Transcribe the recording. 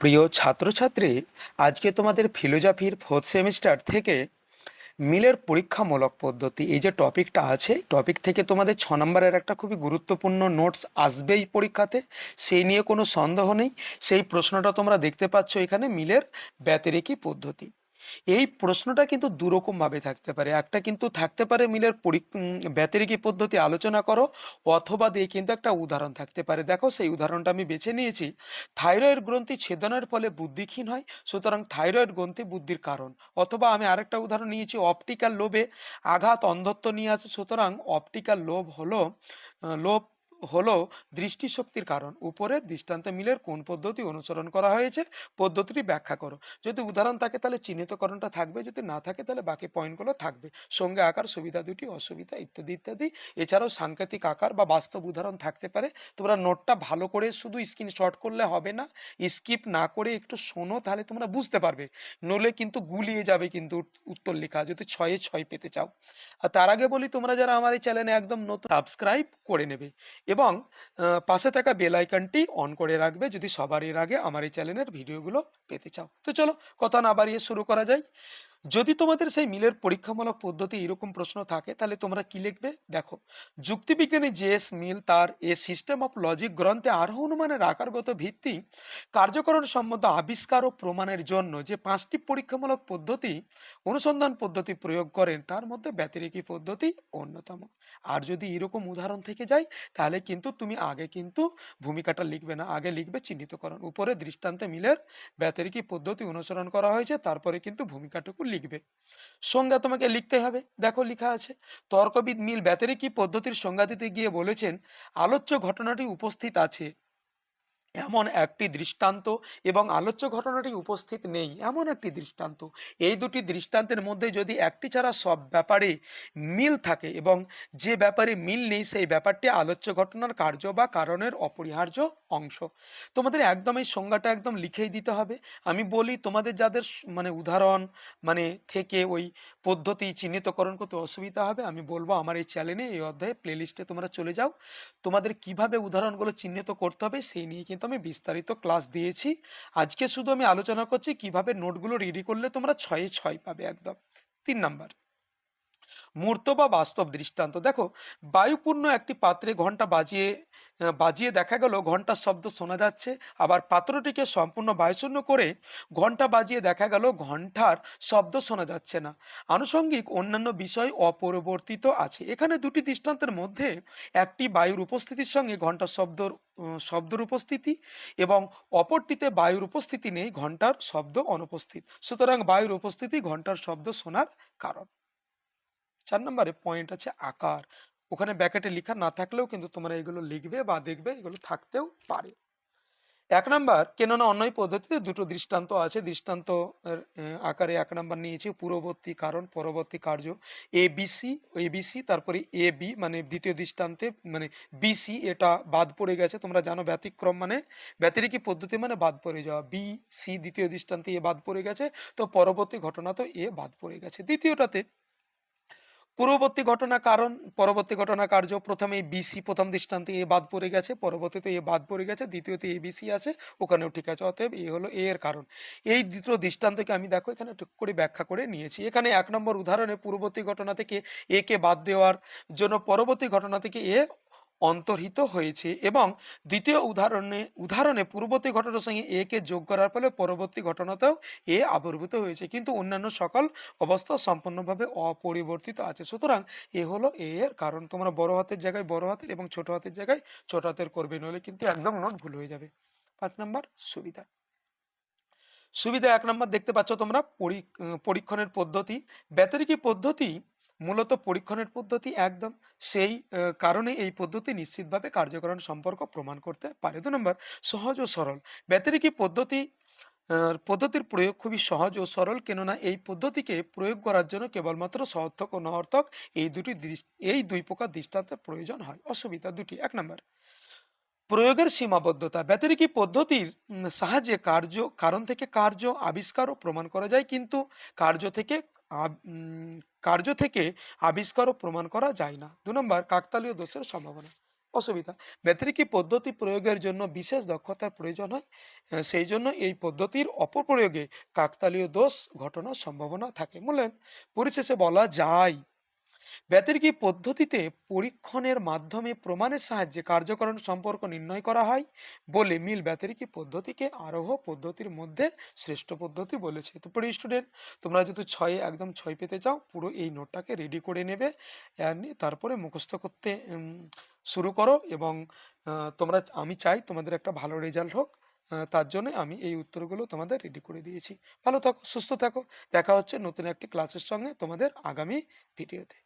প্রিয় ছাত্রছাত্রী, আজকে তোমাদের ফিলোজফির ফোর্থ সেমিস্টার থেকে মিলের পরীক্ষামূলক পদ্ধতি, এই যে টপিকটা আছে, টপিক থেকে তোমাদের ছ নম্বরের একটা খুবই গুরুত্বপূর্ণ নোটস আসবেই পরীক্ষাতে, সেই নিয়ে কোনো সন্দেহ নেই। সেই প্রশ্নটা তোমরা দেখতে পাচ্ছ এখানে মিলের ব্যতিরেকি পদ্ধতি। এই প্রশ্নটা কিন্তু দুরকমভাবে থাকতে পারে। একটা কিন্তু থাকতে পারে মিলের উম, পদ্ধতি আলোচনা করো অথবা দিয়ে কিন্তু একটা উদাহরণ থাকতে পারে। দেখো সেই উদাহরণটা আমি বেছে নিয়েছি। থাইরয়েড গ্রন্থি ছেদনের ফলে বুদ্ধিহীন হয় সুতরাং থাইরয়েড গ্রন্থি বুদ্ধির কারণ। অথবা আমি আরেকটা উদাহরণ নিয়েছি অপটিক্যাল লোভে আঘাত অন্ধত্ব নিয়ে আছে সুতরাং অপটিক্যাল লোভ হলো লোভ হলো দৃষ্টিশক্তির কারণ। উপরের দৃষ্টান্ত মিলের কোন পদ্ধতি অনুসরণ করা হয়েছে, পদ্ধতিটি ব্যাখ্যা করো। যদি উদাহরণ থাকে তাহলে চিহ্নিতকরণটা থাকবে, যদি না থাকে তাহলে বাকি পয়েন্টগুলো থাকবে। সঙ্গে আকার, সুবিধা দুটি, অসুবিধা ইত্যাদি ইত্যাদি। এছাড়াও সাংকেতিক আকার বা বাস্তব উদাহরণ থাকতে পারে। তোমরা নোটটা ভালো করে শুধু স্ক্রিনশট করলে হবে না, স্কিপ না করে একটু শোনো তাহলে তোমরা বুঝতে পারবে। নলে কিন্তু গুলিয়ে যাবে কিন্তু উত্তর লেখা, যদি ছয়ে ছয় পেতে চাও। আর তার আগে বলি, তোমরা যারা আমার এই চ্যানেলে একদম নতুন সাবস্ক্রাইব করে নেবে। এবং পাশে থাকা বেল আইকনটি অন করে রাখবে যদি সবারই আগে আমার এই চ্যানেলের ভিডিওগুলো পেতে চাও। তো চলো, কথা না বাড়িয়ে শুরু করা যায় যদি তোমাদের সেই মিলের পরীক্ষামূলক পদ্ধতি এরকম প্রশ্ন থাকে, তাহলে তোমরা কি লিখবে? দেখো, যুক্তিবিজ্ঞানী জেএস মিল তার এ সিস্টেম অফ লজিক গ্রন্থে আরোহ অনুমানের আকারগত ভিত্তি কার্যকরণ সম্বন্ধ আবিষ্কার ও প্রমাণের জন্য যে পাঁচটি পরীক্ষামূলক পদ্ধতি অনুসন্ধান পদ্ধতি প্রয়োগ করেন, তার মধ্যে ব্যতিরেকি পদ্ধতি অন্যতম। আর যদি এরকম উদাহরণ থেকে যায়, তাহলে কিন্তু তুমি আগে কিন্তু ভূমিকাটা লিখবে না, আগে লিখবে চিহ্নিতকরণ। উপরে দৃষ্টান্তে মিলের ব্যতিরেকি পদ্ধতি অনুসরণ করা হয়েছে, তারপরে কিন্তু ভূমিকাটুকু লিখবে সংজ্ঞা তোমাকে লিখতে হবে। দেখো লেখা আছে, তর্কবিদ মিল ব্যতিরেকি পদ্ধতির সংজ্ঞা দিতে গিয়ে বলেছেন, আলোচ্য ঘটনাটি উপস্থিত আছে। এমন একটি দৃষ্টান্ত এবং আলোচ্য ঘটনাটি উপস্থিত নেই, এমন একটি দৃষ্টান্ত। এই দুটি দৃষ্টান্তের মধ্যে যদি একটি ছাড়া সব ব্যাপারে মিল থাকে এবং যে ব্যাপারে মিল নেই, সেই ব্যাপারটি আলোচ্য ঘটনার কার্য বা কারণের অপরিহার্য অংশ। তোমাদের একদম এই সংজ্ঞাটা একদম লিখেই দিতে হবে। আমি বলি, তোমাদের যাদের মানে উদাহরণ মানে থেকে ওই পদ্ধতি চিহ্নিতকরণ করতে অসুবিধা হবে, আমি বলব আমার এই চ্যানেলে এই অধ্যায়ে প্লেলিস্টে তোমরা চলে যাও। তোমাদের কীভাবে উদাহরণগুলো চিহ্নিত করতে হবে, সেই নিয়ে কিন্তু আমি বিস্তারিত ক্লাস দিয়েছি। আজকে শুধু আমি আলোচনা করছি কীভাবে নোটগুলো রেডি করলে তোমরা ছয়ে ছয় পাবে একদম। তিন নাম্বার মূর্ত বা বাস্তব দৃষ্টান্ত। দেখো, বায়ুপূর্ণ একটি পাত্রে ঘণ্টা বাজিয়ে বাজিয়ে দেখা গেল, ঘণ্টার শব্দ শোনা যাচ্ছে। আবার পাত্রটিকে সম্পূর্ণ বায়ুশূন্য করে ঘণ্টা বাজিয়ে দেখা গেল, ঘণ্টার শব্দ শোনা যাচ্ছে না। আনুষঙ্গিক অন্যান্য বিষয় অপরিবর্তিত আছে। এখানে দুটি দৃষ্টান্তের মধ্যে একটি বায়ুর উপস্থিতির সঙ্গে ঘণ্টার শব্দ শব্দর উপস্থিতি এবং অপরটিতে বায়ুর উপস্থিতি নেই, ঘণ্টার শব্দ অনুপস্থিত। সুতরাং বায়ুর উপস্থিতি ঘণ্টার শব্দ শোনার কারণ। চার নম্বরে পয়েন্ট আছে আকার। ওখানে ব্যাকেটে লেখা না থাকলেও কিন্তু তোমরা এগুলো লিখবে বা দেখবে, এগুলো থাকতেও পারে। এক নাম্বার, কেননা অন্যই পদ্ধতিতে দুটো দৃষ্টান্ত আছে। দৃষ্টান্ত আকারে এক নাম্বার নিয়েছি, পূর্ববর্তী কারণ, পরবর্তী কার্য। এ বিসি এ বিসি তারপরে এ বি মানে দ্বিতীয় দৃষ্টান্তে মানে বিসি এটা বাদ পড়ে গেছে। তোমরা জানো ব্যতিক্রম মানে ব্যতিরেকি পদ্ধতি মানে বাদ পড়ে যাওয়া। বি সি দ্বিতীয় দৃষ্টান্তে এ বাদ পড়ে গেছে, তো পরবর্তী ঘটনা তো এ বাদ পড়ে গেছে। দ্বিতীয়টাতে পূর্ববর্তী ঘটনা কারণ, পরবর্তী ঘটনা কার্য, প্রথমে বিসি প্রথম দৃষ্টান্তে এ বাদ পড়ে গেছে, পরবর্তীতে এ বাদ পড়ে গেছে, দ্বিতীয়তে এ বিসি আছে, ওখানেও ঠিক আছে, অতএব এ হলো এ এর কারণ। এই দ্বিতীয় দৃষ্টান্তকে আমি দেখো, এখানে টুক করে ব্যাখ্যা করে নিয়েছি। এখানে এক নম্বর উদাহরণে পূর্ববর্তী ঘটনা থেকে এ কে বাদ দেওয়ার জন্য পরবর্তী ঘটনা থেকে এ অন্তর্হিত হয়েছে এবং দ্বিতীয় উদাহরণে উদাহরণে পূর্ববর্তী ঘটনার সঙ্গে এ কে যোগ করার ফলে পরবর্তী ঘটনাতেও এ আবির্ভূত হয়েছে। কিন্তু অন্যান্য সকল অবস্থা সম্পূর্ণভাবে অপরিবর্তিত আছে। সুতরাং এ হলো এ এর কারণ। তোমরা বড় হাতের জায়গায় বড় হাতের এবং ছোট হাতের জায়গায় ছোট হাতের করবে, নইলে কিন্তু একদম নোট ভুল হয়ে যাবে। পাঁচ নম্বর, সুবিধা। সুবিধা এক নম্বর দেখতে পাচ্ছ তোমরা পরী- পরীক্ষণের পদ্ধতি। ব্যতিরিকী পদ্ধতি মূলত পরীক্ষণের পদ্ধতি একদম সেই কারণে এই পদ্ধতি নিশ্চিতভাবে কার্যকরণ সম্পর্ক প্রমাণ করতে পারে। দু নম্বর, সহজ ও সরল। ব্যতিরিকী পদ্ধতি পদ্ধতির প্রয়োগ খুবই সহজ ও সরল, কেননা এই পদ্ধতিকে প্রয়োগ করার জন্য কেবলমাত্র সহর্থক ও নহর্থক এই দুটি এই দুই প্রকার দৃষ্টান্তের প্রয়োজন হয়। অসুবিধা দুটি। এক নম্বর, প্রয়োগের সীমাবদ্ধতা। ব্যতিরিকী পদ্ধতির সাহায্যে কার্য, কারণ থেকে কার্য আবিষ্কার ও প্রমাণ করা যায়, কিন্তু কার্য থেকে কার্য থেকে আবিষ্কারও প্রমাণ করা যায় না। দু নম্বর, কাকতালীয় দোষের সম্ভাবনা। অসুবিধা। ব্যতিরিকী পদ্ধতি প্রয়োগের জন্য বিশেষ দক্ষতার প্রয়োজন হয়। সেই জন্য এই পদ্ধতির অপপ্রয়োগে কাকতালীয় দোষ ঘটনার সম্ভাবনা থাকে। বললেন, পরিশেষে বলা যায় ব্যতিরিকী পদ্ধতিতে পরীক্ষণের মাধ্যমে প্রমাণের সাহায্যে কার্যকরণ সম্পর্ক নির্ণয় করা হয়? বলে মিল ব্যতিরিকী পদ্ধতিকে আরোহ পদ্ধতির মধ্যে শ্রেষ্ঠ পদ্ধতি বলেছে। তো প্রিয় স্টুডেন্ট তোমরা যদি ছয়ে, একদম ছয় পেতে চাও, পুরো এই নোটটাকে রেডি করে নেবে। তারপরে মুখস্থ করতে শুরু করো এবং তোমরা, আমি চাই তোমাদের একটা ভালো রেজাল্ট হোক। তার জন্য আমি এই উত্তরগুলো তোমাদের রেডি করে দিয়েছি। ভালো থাকো, সুস্থ থাকো। দেখা হচ্ছে নতুন একটি ক্লাসের সঙ্গে তোমাদের আগামী ভিডিওতে